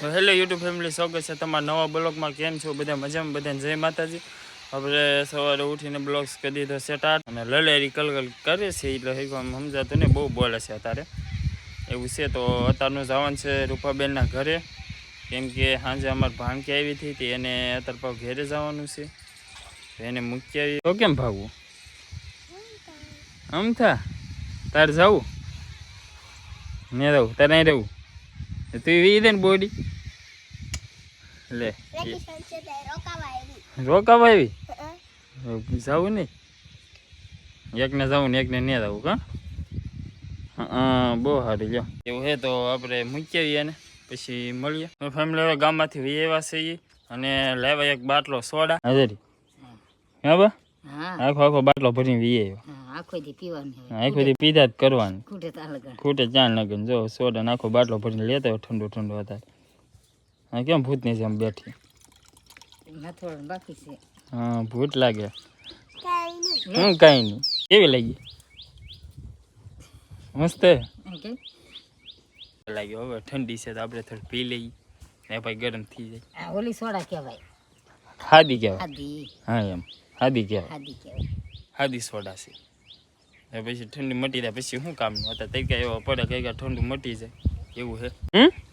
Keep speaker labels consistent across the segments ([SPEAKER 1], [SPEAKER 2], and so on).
[SPEAKER 1] Hello YouTube family, સ્વાગત છે તમારા નવા બ્લોગમાં. કેમ છો? બધા મજામાં? બધાને જય માતાજી. આપણે સવારે ઉઠીને બ્લોગ્સ કરી દીધો સેટાટ અને લલેરી કલકલ કરે છે એટલે હિકવામાં સમજાતું ને બહુ બોલે છે અત્યારે. એવું છે તો અત્યારનું જવાનું છે રૂપાબેનના ઘરે. કેમ કે સાંજે અમારે ભાણકી આવી હતી તે એને અત્યારે પાછું ઘેરે જવાનું છે. એને મૂકી આવી. તો કેમ ભાગવું? આમ થા તારે જવું? ને રહું તારે નહીં રહેવું. તું એ દે ને બોડી. લે.
[SPEAKER 2] રોકાવા આવી.
[SPEAKER 1] જવું નહીં એકને જવું ને એકને નહીં જવું કા? બહુ સારું જો એવું હે તો આપણે મૂકી આવીએ ને પછી મળીએ. ફેમિલી ગામમાંથી વી આવ્યા છીએ અને લેવા એક બાટલો સોડા. હાજરી હા બા? આખો આખો બાટલો ભરીને
[SPEAKER 3] વીએ આખો દી.
[SPEAKER 1] આખો પીધા જ કરવાનું.
[SPEAKER 3] ખૂટે
[SPEAKER 1] ચાલ લગન. જો સોડા નાખો બાટલો ભરીને લેતા હોય ઠંડુ ઠંડુ હતા હા કેમ ભૂતની જેમ બેઠી?
[SPEAKER 3] બાકી છે.
[SPEAKER 1] હા ભૂત લાગે. હું કાંઈ નહીં. કેવી લાગી? મસ્ત લાગ્યો હવે ઠંડી છે તો આપણે થોડી પી લઈએ. ને પછી ગરમ થઈ જાય.
[SPEAKER 3] ઓલી સોડા કહેવાય.
[SPEAKER 1] હાદી કહેવાય? હા એમ. હાદી કહેવાય.
[SPEAKER 3] હાદી
[SPEAKER 1] સોડા છે. ને પછી ઠંડી મટી જાય પછી શું કામનું? હતા તઈ કાંઈ એવો પડે કઈ ઠંડુ મટી જાય. એવું છે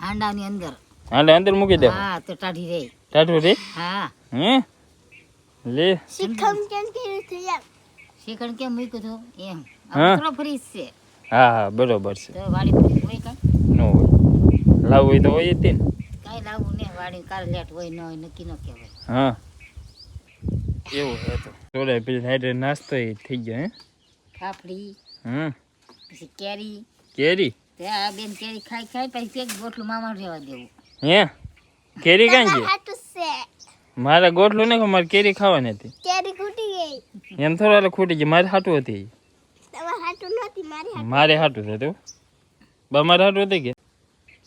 [SPEAKER 3] હાંડાની અંદર.
[SPEAKER 1] હાલે અંદર મૂકી દે.
[SPEAKER 3] હા તો ટાઢી રે
[SPEAKER 1] ટાઢું રે
[SPEAKER 3] હા.
[SPEAKER 1] હે? લે.
[SPEAKER 2] શીખમ કેમ કર્યું છે યાર?
[SPEAKER 3] શેકણ કેમ મૂક્યું તો? એમ.
[SPEAKER 1] હા.
[SPEAKER 3] થોડો ફ્રીજ છે.
[SPEAKER 1] હા હા બરોબર છે.
[SPEAKER 3] તો વાડી ફ્રીજ હોય કા
[SPEAKER 1] ન હોય. લાવવું હોય તો હોય તે
[SPEAKER 3] કાંઈ લાવવું ને વાડી કાર લેટ હોય ન હોય નક્કી ન કહેવાય.
[SPEAKER 1] હા. એવું છે તો. સોડા પેલી સાઈડે નાસ્તો એ થઈ ગયો હે?
[SPEAKER 3] ફાફડી
[SPEAKER 1] હમ.
[SPEAKER 3] પછી કેરી.
[SPEAKER 1] કેરી?
[SPEAKER 3] તે આ બેન કેરી ખાઈ ખાઈ પછી એક બોટલું મામા રહેવા દેવું.
[SPEAKER 1] હે? કેરી કાંઈ છે?
[SPEAKER 2] હાટું
[SPEAKER 1] મારે ગોઠલું નહીં મારે કેરી ખાવાની હતી.
[SPEAKER 2] કેરી ખૂટી ગઈ.
[SPEAKER 1] એમ થોડા એટલે ખૂટી ગઈ. મારે હાટું હતી.
[SPEAKER 2] હાટું મારી
[SPEAKER 1] મારે હાટું થતું બા મારે હાટું હતી કે?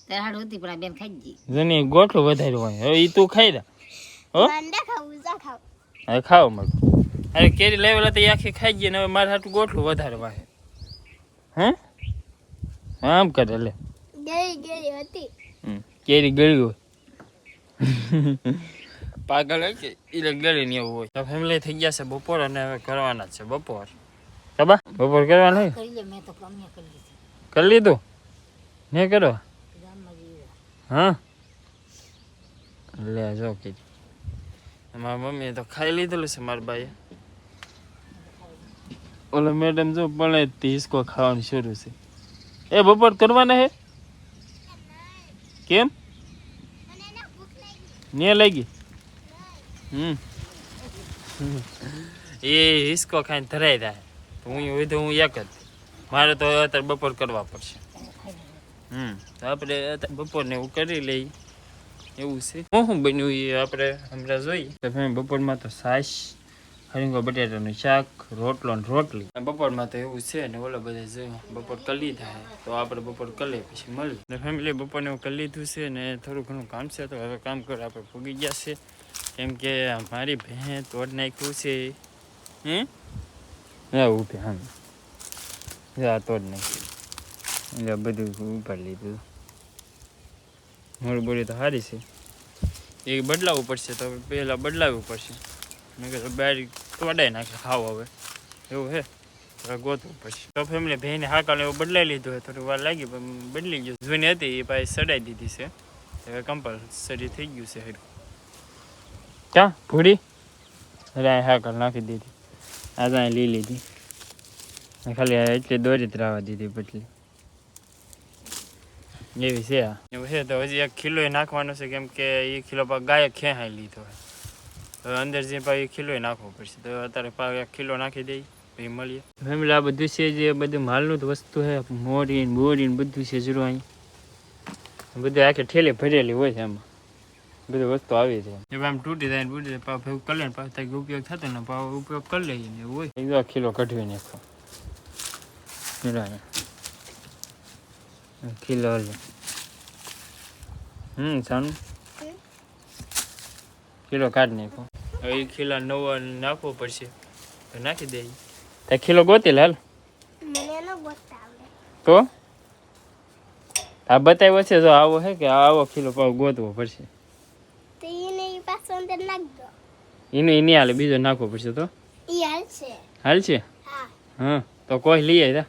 [SPEAKER 3] ત્યારે હતી પણ બેન ખાઈ ગઈ.
[SPEAKER 1] જેની ગોઠલું વધારે હોય. હવે તું ખાઈ લે. હો? હવે ખાવ મળે અરે કેરી લેવેલા તો આખી ખાઈ ગઈ ને હવે મારે હાટું ગોઠલું વધારે વાહે હે? આમ કરે લે.
[SPEAKER 2] ગઈ હતી.
[SPEAKER 1] કેરી ગળી હોય. પાગલ હોય કે એટલે ગળી ને એવું હોય. તો ફેમિલી થઈ ગયા છે બપોર અને હવે કરવાના છે બપોર. કબા બપોર કરવાના હોય?
[SPEAKER 3] કરી લે મેં તો કમ્યા કરી લીધી.
[SPEAKER 1] કરી લીધું? ને કરો હા? લે જો કે. મારા મમ્મીએ તો ખાઈ લીધેલું છે મારા ભાઈએ. ઓલો મેડમ જો પણ હિસકો ખાવાનું શરૂ છે. એ બપોર કરવાના હે? કેમ? ને લાગી? હમ. એ હિસકો ખાઈને ધરાઈ જાય. તો હું હોય તો હું એક જ. મારે તો અત્યારે બપોર કરવા પડશે. હમ. તો આપણે અત્યારે બપોરને એવું કરી લઈએ. એવું છે. હું શું બન્યું એ આપણે હમણાં જોઈએ. તો ભાઈ બપોરમાં તો છાશ હરીંગો બટેટાનું શાક રોટલો ને રોટલી. બપોરમાં તો એવું છે ને ઓલા બધા જો બપોર કરી લીધા તો આપણે બપોર કરી પછી મળી ફેમિલી બપોરને એવું કરી લીધું છે ને થોડું ઘણું કામ છે તો હવે કામ કરો આપણે ભૂગી ગયા છે. કેમ કે મારી ભેં તોડ નાખ્યું છે. હમ હા ઉભે હા. આ તોડ નાખ્યું. એટલે બધું ઉપાડી લીધું. મોડી બોલી તો સારી છે. એ બદલાવવું પડશે તો પહેલાં બદલાવવું પડશે. મેં કીધું બહાર તોડાઈ નાખે ખાવ હવે. એવું છે હવે ગોતવું પછી. તો ફેમિલી ભાઈને હાકાને એવું બદલાઈ લીધું હોય થોડી વાર લાગી, પણ બદલી ગયું. જૂની હતી, એ ભાઈ સડાઈ દીધી છે. હવે કમ્પલસરી થઈ ગયું છે હરું ક્યાં? ભૂડી? અરે હાકલ નાખી દીધી. આ તો લઈ લીધી. ખાલી એટલી દોરી જ રાવા દીધી પટલી એવી છે એવું છે તો હજી એક કિલો નાખવાનો છે, કેમ કે એ પાક ગાય ખેંચાઈ લીધો હવે અંદર જે ભાઈ કિલો નાખવો પડશે. તો અત્યારે પાક એક કિલો નાખી દઈ પછી મળીએ. ફેમિલી આ બધું છે જે બધું માલનું જ વસ્તુ છે. મોરી ને બોરી ને બધું છે જરું અહીં. બધું આખી ઠેલી ભરેલી હોય છે એમાં બધી વસ્તુ આવી છે. એ આમ તૂટી જાય ને તૂટી જાય પાછું ભેગું કરી લે ને પાછું તારી ઉપયોગ થતો ને પાછો ઉપયોગ કરી લઈએ ને એવું હોય. એક કિલો કઢવી નાખો બરાબર કિલો લે હમ સાનું. કિલો કાઢ નાખો હવે એ ખીલા નવો નાખવો પડશે. તો નાખી દે તે કિલો ગોતી લાલ તો? આ બતાવ્યો છે જો આવો છે કે આવો કિલો પાવ ગોતવો પડશે.
[SPEAKER 2] એને
[SPEAKER 1] એનું હાલે બીજો નાખવો પડશે તો? હાલ છે
[SPEAKER 2] હા.
[SPEAKER 1] હા તો કોઈ લઈ આવ્યા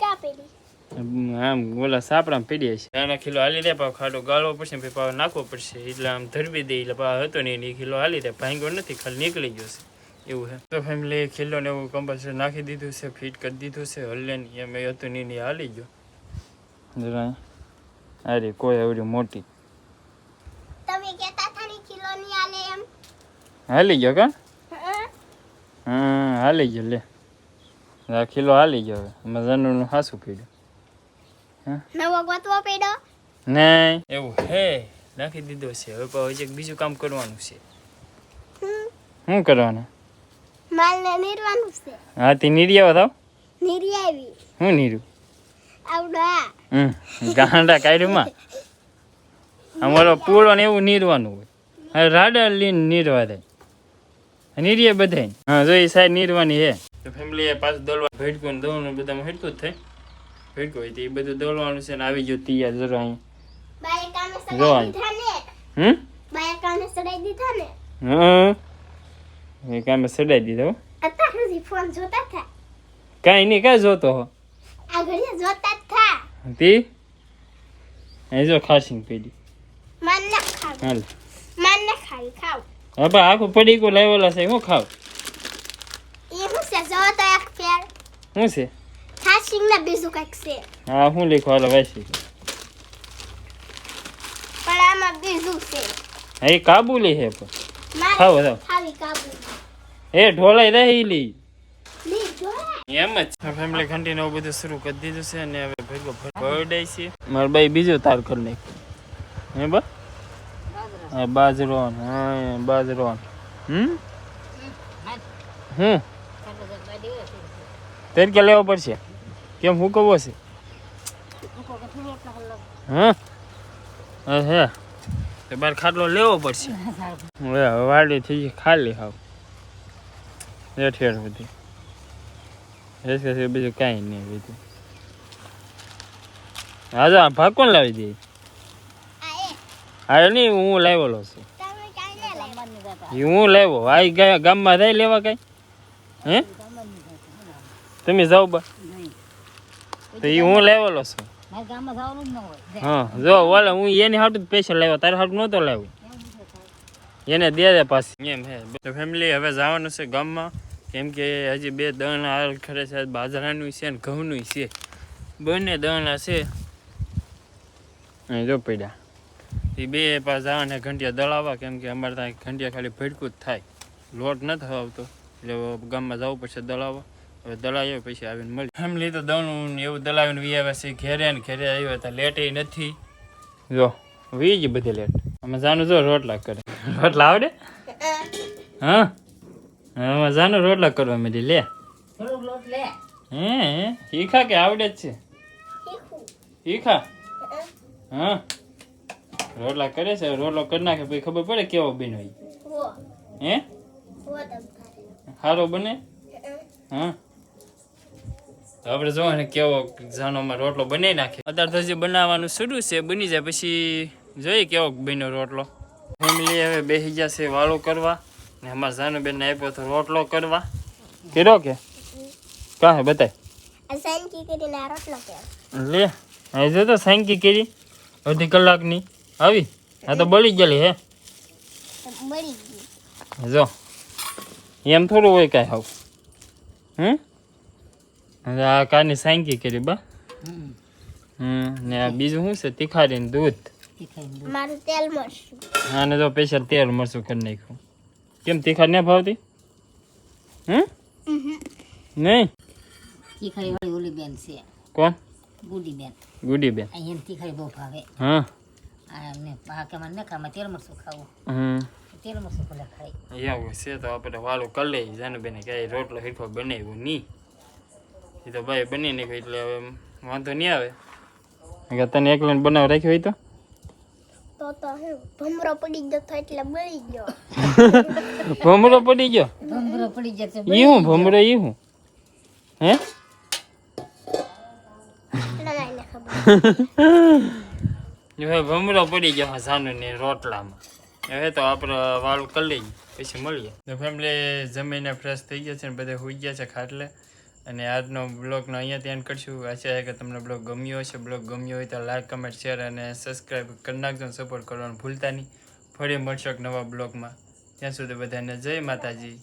[SPEAKER 2] કાપેલી
[SPEAKER 1] આમ ઓલા સાપડા પીડીએ છે. નાના કિલો હાલી દે પાવ ખાડો ગાળવો પડશે પછી પાવ નાખવો પડશે. એટલે આમ ધરબી દે એટલે પાવ હતો નહીં એ કિલો હાલી દે. ભાંગ્યો નથી ખાલી નીકળી ગયો છે. એવું છે. તો ફેમિલી ખીલો ને એવું કમ્પલસરી નાખી દીધું છે ફિટ કરી દીધું છે હલ્લે નહીં. એમ એ હતું નહીં નહીં હાલી ગયો. અરે કોઈ આવડી મોટી.
[SPEAKER 2] તમે કહેતા એમ?
[SPEAKER 1] હાલી ગયો કા?
[SPEAKER 2] હા.
[SPEAKER 1] હાલી ગયો લે. આ કિલો હાલી ગયો હવે. મજાનું હાસું પીડ્યું.
[SPEAKER 2] નવો ગોતવો પડ્યો?
[SPEAKER 1] નહીં. એવું હે? નાખી દીધો છે. હવે પાછું બીજું કામ કરવાનું છે. શું કરવાનું?
[SPEAKER 2] માલને નીરવાનું છે.
[SPEAKER 1] હા તે
[SPEAKER 2] નીરી આવી
[SPEAKER 1] નીર્યું
[SPEAKER 2] આવડા
[SPEAKER 1] હમ ગાંડા કાઢ્યુંમાં. અમારો પૂળો ને એવું નીરવાનું હોય. રાડા લઈને નીરવા દે. નીરીએ બધાય હા જો એ સાઈડ નીરવાની હે. તો ફેમિલી પાછું દોલવા ભેટકું ને દોવાનું બધામાં હેડકું જ થાય. ભેટકું હોય તો એ બધું દોડવાનું છે ને આવી ગયું તૈયાર જરો અહીં. જો. હમ?
[SPEAKER 2] કામે સડાઈ દીધા ને
[SPEAKER 1] હા? કામે સડાઈ દીધો
[SPEAKER 2] અત્યાર સુધી ફોન જોતા હતા
[SPEAKER 1] કાંઈ નહીં કાંઈ જોતો હો.
[SPEAKER 2] આ ઘડીએ જોતા
[SPEAKER 1] અહીં જો ખાસીને પીડી.
[SPEAKER 2] માન ના ખાવ.
[SPEAKER 1] હાલ.
[SPEAKER 2] માન ના ખાવી ખાવ.
[SPEAKER 1] હવે આખું પડી ગયું લાવેલા છે હું ખાવ?
[SPEAKER 2] એ હું છે જો તો એક ફેર?
[SPEAKER 1] શું છે?
[SPEAKER 2] ખાસિંગ ના બીજું કંઈક છે.
[SPEAKER 1] હા હું લખો? હાલો વાંચી
[SPEAKER 2] પણ આમાં બીજું છે.
[SPEAKER 1] હા એ કાબુલી છે પણ. ખાવ જાવ
[SPEAKER 2] ખાવી કાબુ
[SPEAKER 1] એ ઢોલાઈ રહી લી
[SPEAKER 2] ની જોયા
[SPEAKER 1] એમ જ. ફેમિલી ઘંટી ને બધું શરૂ કરી દીધું છે અને હવે ભેગો બર્થડે છે. મારા બાઈ બીજો તાર કરી નાખ્યો. હે બા? હા બાજરો હા બાજરો હમ? હમ તેર કે લેવો પડશે? કેમ હું કવો છે હા? હા તો બાર ખાટલો લેવો પડશે. હવે વાડી થઈ જાય ખાલી હાવ. હેઠેડ બધી હેઠ બીજું કાંઈ નહીં બીજું. હા જા ભાગ કોણ લાવી દે? હા નહીં, હું લાવેલો છું. હું લાવ્યો? આ ગામમાં જાય લેવા કઈ? હે? તમે જાઓ બા. તો એ હું લાવેલો છું.
[SPEAKER 3] જ
[SPEAKER 1] હા જો ઓલે હું એની હાટું પૈસા લાવ્યો તારે હાટું નહોતો લાવ્યો એને દે દે પાછી. એમ હે. તો ફેમિલી હવે જવાનું છે ગામમાં. કેમ કે હજી બે દણ હાલ ખરે છે. બાજરાનું છે ને ઘઉંનું છે. બંને દણા છે. અહીં જો પડ્યા. એ બે પાસ જવાને ઘંટિયા દળાવવા. કેમ કે અમારે ત્યાં ઘંટિયા ખાલી ભડકું જ થાય. લોટ નથી આવતો એટલે ગામમાં જવું પડશે દળાવવા. હવે દલાયો પછી આવીને મળી. ફેમિલી તો ને એવું દલાવીને વી આવે છે ઘેરે ને ઘેરે આવ્યો હતા લેટ નથી. જો વી જ બધી લેટ અમે જાનું જો રોટલા કરે. રોટલા આવડે? હા? અમે જાનું રોટલા કરવા મળી લે. હે હીખા કે આવડે જ છે?
[SPEAKER 2] શીખું
[SPEAKER 1] હીખા હા? રોટલા કરે છે રોટલો કરી નાખે પછી ખબર પડે કેવો બન્યો હોય
[SPEAKER 2] હે.
[SPEAKER 1] સારો બને? હા? તો આપણે જોવો ને કેવો જાનોમાં રોટલો બનાવી નાખે. અત્યારે તો હજી બનાવવાનું શરૂ છે બની જાય પછી જોઈએ કેવો બન્યો રોટલો. ફેમિલી હવે બેસી ગયા છે વાળો કરવા ને અમારા જાનુબેન આપ્યો તો રોટલો કરવા. કર્યો કે? કાં હે બતાય? લે હવે જો તો સાંકી કરી અડધી કલાકની. આવી? આ તો બળી ગયેલી હે. જો એમ થોડું હોય કાંઈ આવું હમ? આ કારની સાંકી કરી બા?
[SPEAKER 3] હમ
[SPEAKER 1] હમ ને આ બીજું શું છે? તીખારીને દૂધ.
[SPEAKER 3] તીખાઈને દૂધ.
[SPEAKER 2] મારું તેલ મરશું
[SPEAKER 1] આને તો સ્પેશિયલ તેલ મરચું કરી નાખ્યું. કેમ તીખા ને ભાવતી? હમ? નહીં?
[SPEAKER 3] તીખારી વાળી ઓલી બેન છે.
[SPEAKER 1] કોણ?
[SPEAKER 3] ગુડી બેન
[SPEAKER 1] ગુડી બેન
[SPEAKER 3] અહીંયા તીખારી બહુ ભાવે.
[SPEAKER 1] હા.
[SPEAKER 3] આ પાકે મને ન ખામાં તેલ મરસું ખાવું.
[SPEAKER 1] હમ.
[SPEAKER 3] તેલ મરસું ભલે ખાઈ
[SPEAKER 1] એવું છે તો આપણે વાળું કરી લઈએ. જાનુબેને ક્યાંય રોટલો હીઠો બનાવ્યો નહીં. એ તો ભાઈ બની નાખ્યો એટલે હવે વાંધો નહીં આવે. કે તને એકલાને બનાવ રાખ્યો હોય તો?
[SPEAKER 2] તો તો હું ભમરો પડી ગયો તો એટલે બળી ગયો.
[SPEAKER 1] ભમરો પડી ગયો?
[SPEAKER 3] ભમરો પડી જશે
[SPEAKER 1] ઈ હું ભમરો ઈ હું? હે? હવે ભમરો પડી ગયો સાનુ ને રોટલામાં. હવે તો આપણે વાળું કરી લઈએ પછી મળીએ. તો ફેમિલી જમીને ફ્રેશ થઈ ગયા છે ને બધા હોઈ ગયા છે ખાટલે. અને આજનો બ્લોગનો અહીંયા ધ્યાન કરશું. આશા છે કે તમને બ્લોગ ગમ્યો હશે. બ્લોગ ગમ્યો હોય તો લાઈક, કમેન્ટ, શેર અને સબસ્ક્રાઈબ કરી નાખજો સપોર્ટ કરવાનું ભૂલતા નહીં. ફરી મળશો નવા બ્લોગમાં. ત્યાં સુધી બધાને જય માતાજી.